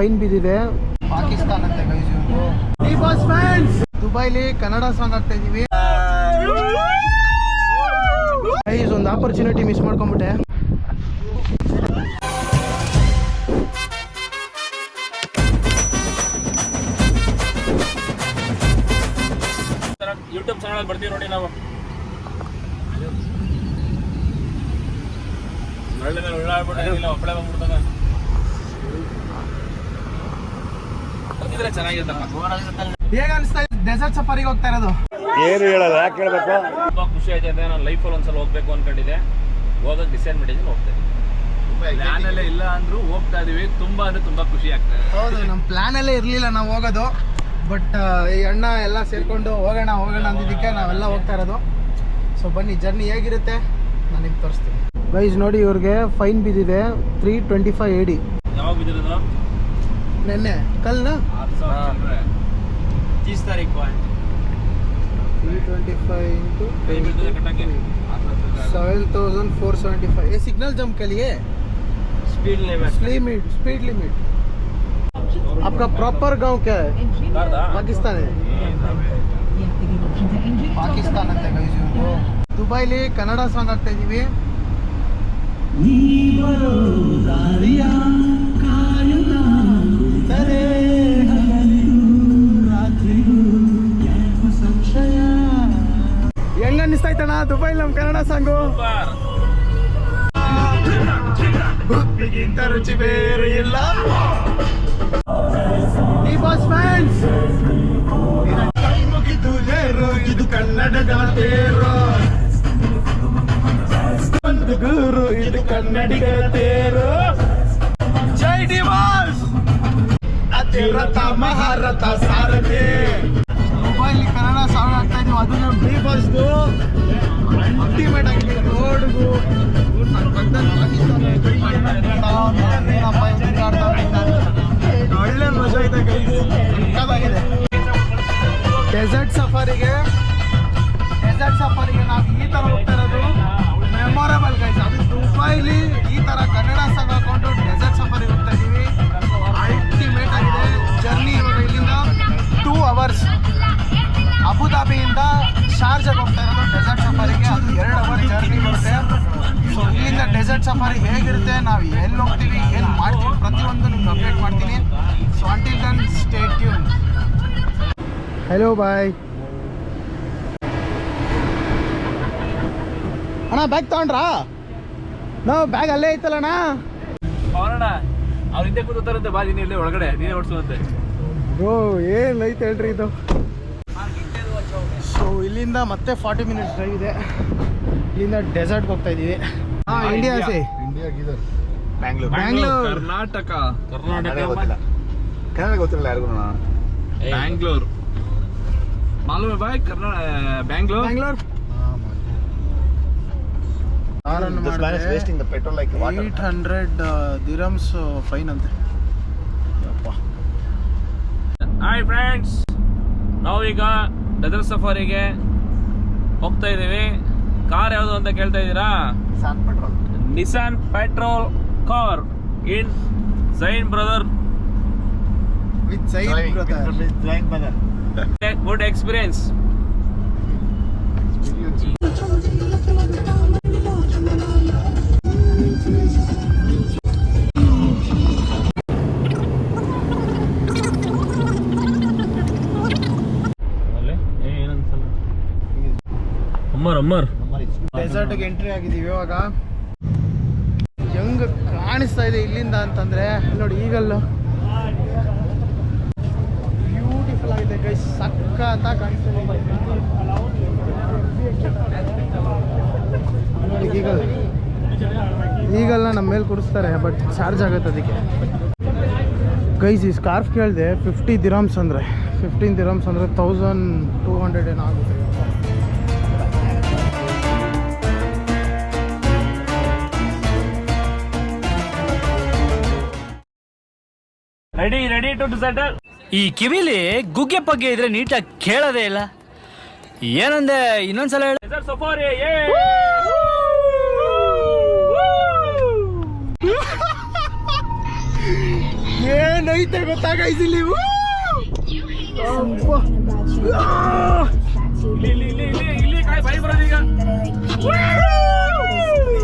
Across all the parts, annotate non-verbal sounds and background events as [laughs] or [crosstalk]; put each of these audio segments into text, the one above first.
Fine ಬಿದ್ದಿದೆ. Pakistan ದುಬೈಲಿ Kannada song ಆಗ್ತಾ ಇದೀವಿ. ಒಂದು ಆಪರ್ಚುನಿಟಿ ಮಿಸ್ ಮಾಡ್ಕೊಂಬಿಟ್ಟೆ ಯೂಟ್ಯೂಬ್ ಚಾನಲ್ ಬರ್ತೀವಿ ನೋಡಿ ನಾವು. ಒಳ್ಳೆ ಒಳ್ಳೆ ಆಗ್ಬಿಟ್ಟು ಒಪ್ಪಳೆ ಬಂದ್ಬಿಡ್ತಾನೆ ಬರ್ತಿದ್ರೆ ಚೆನ್ನಾಗಿರುತ್ತಪ್ಪ. ಹೇಗ ಅನಿಸ್ತಾ ಇದೆ? ಡೆಸರ್ಟ್ ಸಫಾರಿಗೆ ಹೋಗ್ತಾ ಇರೋದು? ಏನು ಹೇಳಲ್ಲ ಯಾಕೆ ಹೇಳ್ಬೇಕು? ತುಂಬಾ ಖುಷಿ ಆಯ್ತು ಅಂದ್ರೆ ನಾನು ಲೈಫಲ್ಲಿ ಒಂದ್ಸಲ ಹೋಗ್ಬೇಕು ಅನ್ಕೊಂಡಿದ್ದೆ. ಹೋಗಕ್ ಡಿಸೈಡ್ ಮಾಡಿದ್ದೀನಿ ಹೋಗ್ತೇನೆ ಪ್ಲಾನ್ ಅಲ್ಲೇ ಇಲ್ಲ ಅಂದ್ರೂ ಹೋಗ್ತಾ ಇದೀವಿ ತುಂಬಾ ಅಂದ್ರೆ ತುಂಬಾ ಖುಷಿ ಆಗ್ತದೆ ಹೌದು ನಮ್ಮ ಪ್ಲಾನ್ ಅಲ್ಲೇ ಇರಲಿಲ್ಲ ನಾವು ಹೋಗೋದು. ಬಟ್ ಈ ಅಣ್ಣ ಎಲ್ಲ ಸೇರ್ಕೊಂಡು ಹೋಗೋಣ ಹೋಗೋಣ ಅಂದಿದ್ದಕ್ಕೆ ನಾವೆಲ್ಲ ಹೋಗ್ತಾ ಇರೋದು. ಸೊ ಬನ್ನಿ ಜರ್ನಿ ಹೇಗಿರುತ್ತೆ? ನಾನು ನಿಮ್ಗೆ ತೋರಿಸ್ತೀನಿ. ಗೈಸ್ ನೋಡಿ ಇವ್ರಿಗೆ ಫೈನ್ ಬಿದ್ದಿದೆ. ತ್ರೀ ಟ್ವೆಂಟಿ ಫೈವ್ ಏಡಿ ಯಾವಾಗ ಬಿದ್ದಿರೋದು? ನೆನ್ನೆ ಕಲ್ನ तीस तारीख को है ತ್ರೀ ಟ್ವೆಂಟಿ ಫೈವ್ ಇಂಟು ಕೈ ಬೀಳ್ತದೆ ಕಟ್ಟಕ್ಕೆ seven thousand four seventy five ये सिग्नल जंप के लिए speed limit limit speed limit आपका प्रॉपर गांव क्या है ಕಾರ್ದಾ? ಪಾಕಿಸ್ತಾನ ಪಾಕಿಸ್ತಾನ ಅಂತ ಗೈಸ್ ಇವ್ರು ದುಬೈಲಿ ಕನ್ನಡ ಸಾಂಗ್ ಆಗ್ತಾ ಇದೀವಿ ಹೆಂಗ ಅನ್ನಿಸ್ತೈತಣ್ಣ ದುಬೈ ನಮ್ ಕನ್ನಡ ಸಾಂಗು. ಉಪ್ಪಿಗಿಂತ ರುಚಿ ಬೇರೆ ಇಲ್ಲ. ಈ ಬಾಸ್ ಫ್ಯಾನ್ಸ್ ಮುಗಿದು ಇದು ಕನ್ನಡದ ತೇರು. ಒಂದು ಗೂರು ಇದು ಕನ್ನಡಿಗರ ತೇರು. ಜೈ ಡಿ ಬಾಸ್ ಅತಿರಥ ಮಹಾರಥ ಸಾರಥಿ. ಮೊಬೈಲ್ ಕನ್ನಡ ಸಾಂಗ್ ಆಗ್ತಾ ಇದೀವಿ ಅದು ನಮ್ಮ ಡಿ ಬಾಸ್ದು ಅಲ್ಟಿಮೇಟ್ ಆಗಿ ರೋಡ್ಗು ಒಳ್ಳೆ ಮಜಾ ಇದೆ ಸಕ್ಕತ್ತಾಗಿದೆ ಡೆಸರ್ಟ್ ಸಫಾರಿಗೆ ಸಫಾರಿ ಹೇಗಿರುತ್ತೆ ನಾವು ಎಲ್ಲಿ ಹೋಗ್ತೀವಿ ಏನು ಮಾಡ್ತೀವಿ ಪ್ರತಿಯೊಂದು ನಿಮ್ಗೆ ಅಪ್ಡೇಟ್ ಮಾಡ್ತೀನಿ. So until then stay tune hello boy ಅಣ್ಣ ಬ್ಯಾಗ್ ತಗೊಂಡ್ರಾ? ನಾವು ಬ್ಯಾಗ್ ಅಲ್ಲೇ ಐತಲ್ಲಣ್ಣ? ಅವನಣ್ಣ ಅವ್ರ ಹಿಂದೆ ಕೂತಾರಂತೆ ಬಾ ನೀನು ಇಲ್ಲೇ ಒಳಗಡೆ ನೀನೇ ಓಡಿಸುವಂತೆ ಬ್ರೋ ಏನು ಐತೆ ಹೇಳ್ರಿ ಇದು? ಸೊ ಇಲ್ಲಿಂದ ಮತ್ತೆ ಫಾರ್ಟಿ ಮಿನಿಟ್ಸ್ ಡ್ರೈವ್ ಇದೆ. ಇಲ್ಲಿಂದ ಡೆಸರ್ಟ್ಗೆ ಹೋಗ್ತಾ ಇದ್ದೀವಿ. ಹಾಂ ಇಂಡಿಯಾ ಸೇ. ಬ್ಯಾಂಗ್ಳೂರ್ ಬ್ಯಾಂಗ್ಳೂರ್ ಕರ್ನಾಟಕ. ಕರ್ನಾಟಕ ಗೊತ್ತಿಲ್ಲ. ಕನ್ನಡ ಗೊತ್ತಿಲ್ಲ ಯಾರಿಗೂ. ಬ್ಯಾಂಗ್ಳೂರ್ ಮಾಲೂಮ್ ಬಾಯ್ ಕರ್ನಾಟಕ ಬ್ಯಾಂಗ್ಳೂರ್ ಬ್ಯಾಂಗ್ಳೂರ್ ಕಾರನ್ನು wasting the petrol like eight hundred dirhams fine ಅಂತೆ. ಯಪ್ಪ. ಹಾಯ್ ಫ್ರೆಂಡ್ಸ್ ನಾವೀಗ ಡೆಸರ್ಟ್ ಸಫಾರಿಗೆ ಹೋಗ್ತಾ ಇದ್ದೀವಿ. ಕಾರ್ ಯಾವುದು ಅಂತ ಕೇಳ್ತಾ ಇದ್ದೀರಾ? ಸಾನ್ petrol Nissan petrol car in sign brother with sign brother good experience Ammar Ammar. ಡೆಸರ್ಟ್ಗೆ entry ಆಗಿದೀವಿ ಇವಾಗ. ಹೆಂಗ್ ಕಾಣಿಸ್ತಾ ಇದೆ ಇಲ್ಲಿಂದ ಅಂತಂದ್ರೆ, ನೋಡಿ ಈಗಲ್ಲ. ಬ್ಯೂಟಿಫುಲ್ ಆಗಿದೆ ಗೈ ಸಕ್ಕ ಅಂತ ಕಾಣಿಸ್ತಾ ಇದೆ ಈಗಲ್ಲ. ನಮ್ಮ ಮೇಲೆ ಕುಡಿಸ್ತಾರೆ ಬಟ್ ಚಾರ್ಜ್ ಆಗುತ್ತೆ ಅದಕ್ಕೆ. ಗೈಸ್ ಈ ಸ್ಕಾರ್ಫ್ ಕೇಳಿದೆ ಫಿಫ್ಟಿ ದಿರಮ್ಸ್ ಅಂದರೆ ಫಿಫ್ಟೀನ್ ದಿರಮ್ಸ್ ಅಂದರೆ ತೌಸಂಡ್ ಟೂ ಹಂಡ್ರೆಡ್ ಏನೋ ಆಗುತ್ತೆ ರೆಡಿ ರೆಡಿ ಟು ಸೆಟಲ್ ಈ ಕಿವಿಲಿ ಗುಗ್ಗೆ ಪಗ್ಗೆ ಇದ್ರೆ ನೀಟಾಗಿ ಕೇಳೋದೇ ಇಲ್ಲ. ಏನಂದೆ ಇನ್ನೊಂದ್ಸಲ ಹೇಳ. [laughs] ಏ ಏನೈತೆ ಗೊತ್ತಾಗೈತಿ ನೀವು ಇಲ್ಲಿ ಊ! ಅಬ್ಬಾ. ಆ! ಇಲ್ಲಿ? ಇಲ್ಲಿ ಇಲ್ಲಿ ಇಲ್ಲಿ ಇಲ್ಲಿ ಕಾಯಿ ಬಾಯಿ ಈಗ.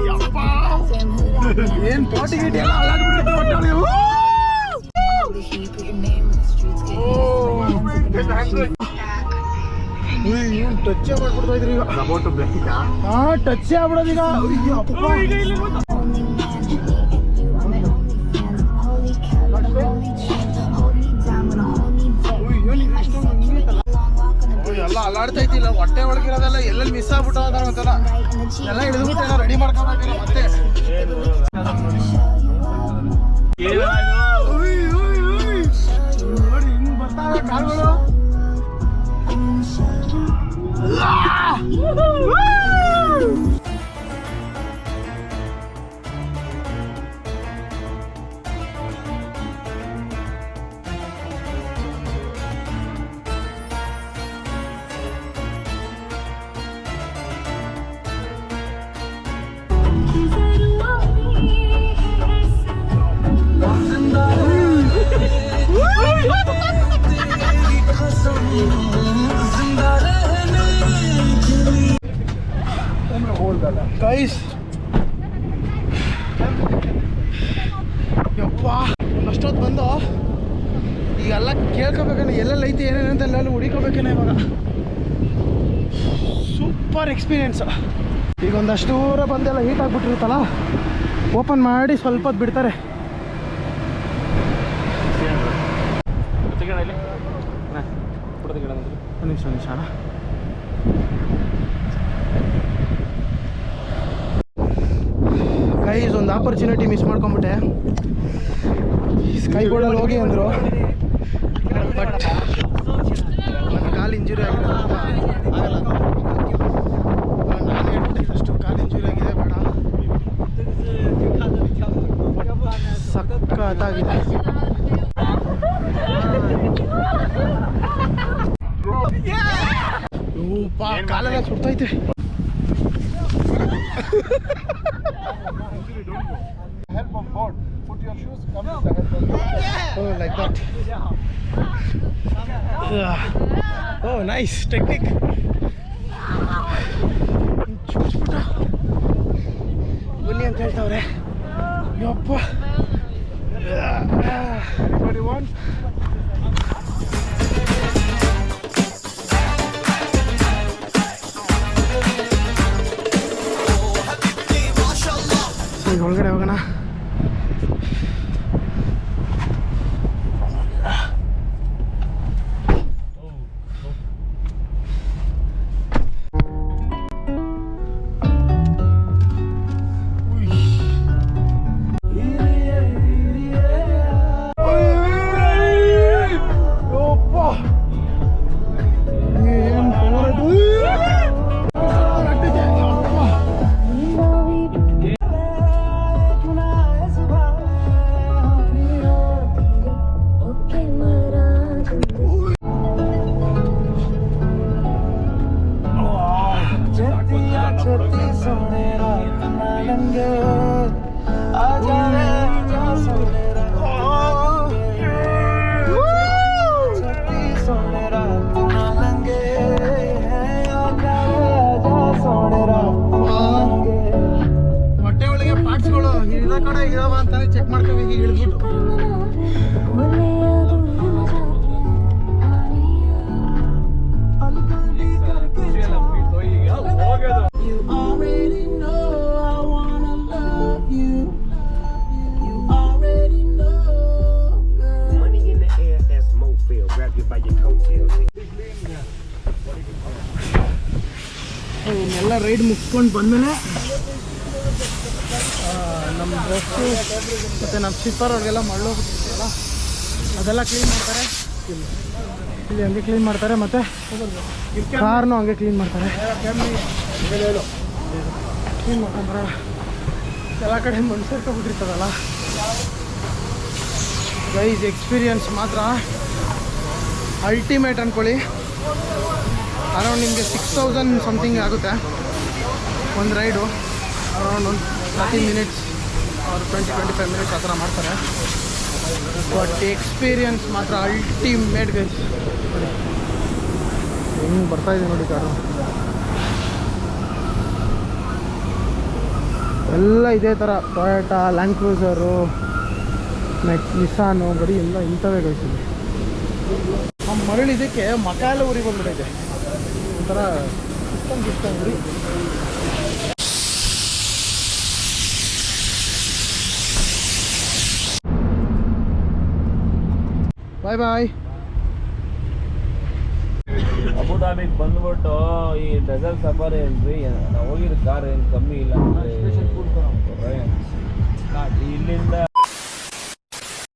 ಯಪ್ಪಾ. ಏನ್ ಪಾಟಿ ಗಿಟಿ ಎಲ್ಲ ಟಚ್ಚೇ ಮಾಡ್ಬಿಡ್ತಾ ಇದ್ರಿ ಈಗ ಅಬೌಟ್ ಟು ಬ್ರೇಕ್ ಹಾ ಆಗ್ಬಿಡೋದು ಈಗ ಎಲ್ಲ ಅಲ್ಲಾಡ್ತಾ ಇಲ್ಲ ಹೊಟ್ಟೆ ಒಳಗಿರೋದೆಲ್ಲ ಎಲ್ಲೆಲ್ಲಿ ಮಿಸ್ ಆಗ್ಬಿಟ್ಟು ಅಂತಾರ ಎಲ್ಲ ಹಿಡಿದ್ಬಿಟ್ಟು ರೆಡಿ ಮಾಡ್ಕೊಬೇಕಲ್ಲ ಮತ್ತೆ ಗೈಸ್ ಯಪ್ಪ ಅಷ್ಟೊತ್ತು ಬಂದು. ಈಗೆಲ್ಲ ಕೇಳ್ಕೊಬೇಕನ್ನ ಎಲ್ಲೆಲ್ಲ ಐತಿ ಏನೇನು ಅಂತ ಎಲ್ಲೆಲ್ಲ ಹುಡಿಕೋಬೇಕೇನೆ ಇವಾಗ. ಸೂಪರ್ ಎಕ್ಸ್ಪೀರಿಯನ್ಸ್ ಈಗ ಒಂದಷ್ಟು ದೂರ ಬಂದೆಲ್ಲ ಹೀಟ್ ಆಗಿಬಿಟ್ಟಿರುತ್ತಲ್ಲ ಓಪನ್ ಮಾಡಿ ಸ್ವಲ್ಪ ಹೊತ್ತು ಬಿಡ್ತಾರೆ. ಒಂದು ನಿಮಿಷ ನಿಮಿಷ ಅಣ್ಣ ಗೈಸ್ ಒಂದು ಆಪರ್ಚುನಿಟಿ ಮಿಸ್ ಮಾಡ್ಕೊಂಬಿಟ್ಟೆ ಸ್ಕೈ ಬೋರ್ಡಲ್ಲಿ ಹೋಗಿ ಅಂದರು. ಬಟ್ ನನ್ನ ಕಾಲು ಇಂಜುರಿ ಆಗಿದೆ ಆಗಲ್ಲ ನಾನು ಹೇಳ್ಬಿಟ್ಟೆ ಫಸ್ಟು ಕಾಲು ಇಂಜುರಿ ಆಗಿದೆ ಬೇಡ ಕಾಲೆಲ್ಲ ಸುಡ್ತೈತೆ. Oh, like that. Yeah. Oh, nice technique. ಚೂಸ್ಬಿಟ್ಟ ಬನ್ನಿ ಅಂತ ಹೇಳ್ತಾವ್ರೆ ಯಪ್ಪ ಈಗ ರೈಡ್ ಮುಗ್ಸ್ಕೊಂಡು ಬಂದಮೇಲೆ ನಮ್ಮ ಡ್ರೆಸ್ಸು ಮತ್ತು ನಮ್ಮ ಸ್ಲೀಪರ್ ಅವ್ರಿಗೆಲ್ಲ ಮಳ್ಳೋಗ್ಬಿಟ್ಟಿರ್ತಲ್ಲ ಅದೆಲ್ಲ ಕ್ಲೀನ್ ಮಾಡ್ತಾರೆ. ಇಲ್ಲಿ ಹಂಗೆ ಕ್ಲೀನ್ ಮಾಡ್ತಾರೆ, ಮತ್ತು ಕಾರ್ನು ಹಂಗೆ ಕ್ಲೀನ್ ಮಾಡ್ತಾರೆ. ಕ್ಲೀನ್ ಮಾಡ್ಕೊಂಡ್ರೆ ಎಲ್ಲ ಕಡೆ ಮಣ್ಣು ಸೇರ್ಕೊಬಿಟ್ಟಿರ್ತದಲ್ಲ. ಗೈಸ್ ಎಕ್ಸ್ಪೀರಿಯನ್ಸ್ ಮಾತ್ರ. ಅಲ್ಟಿಮೇಟ್ ಅಂದ್ಕೊಳ್ಳಿ ಅರೌಂಡ್ ನಿಮಗೆ ಸಿಕ್ಸ್ ತೌಸಂಡ್ ಸಮಥಿಂಗ್ ಆಗುತ್ತೆ. ಒಂದು ರೈಡು, ಅರೌಂಡ್ ಒಂದು ತರ್ಟಿ ಮಿನಿಟ್ಸ್ ಅವ್ರು ಟ್ವೆಂಟಿ ಟ್ವೆಂಟಿ ಫೈವ್ ಮಿನಿಟ್ಸ್ ಆ ಥರ ಮಾಡ್ತಾರೆ. ಬಟ್ ಎಕ್ಸ್ಪೀರಿಯನ್ಸ್ ಮಾತ್ರ ಅಲ್ಟಿಮೇಟ್ ಗೈಸ್ ಹೆಂಗೆ ಬರ್ತಾ ಇದೆ ನೋಡಿ ಕಾರು. ಎಲ್ಲ ಇದೇ ಥರ Toyota Land Cruiser next Nissan ಬರೀ ಎಲ್ಲ ಇಂಥವೇ ಗೈಸಿದೆ ಆ ಮರಳು ಇದಕ್ಕೆ ಮಕಾಲ ಊರಿಗೆ ಬಂದ್ಬಿಟ್ಟಿದೆ. ಒಂಥರ ಸಿಸ್ಟಮ್ ಸಿಸ್ಟಮ್ ಬಾಯ್ ಬಾಯ್ ಅಬುದಾಬಿಗೆ ಬಂದ್ಬಿಟ್ಟು ಈ ಡೆಸರ್ಟ್ ಸಫಾರಿ ಏನ್ರಿ ನಾವು ಹೋಗಿರೋ ಕಾರ್ ಏನು ಕಮ್ಮಿ ಇಲ್ಲ ಅಂದ್ರೆ ಇಲ್ಲಿಂದ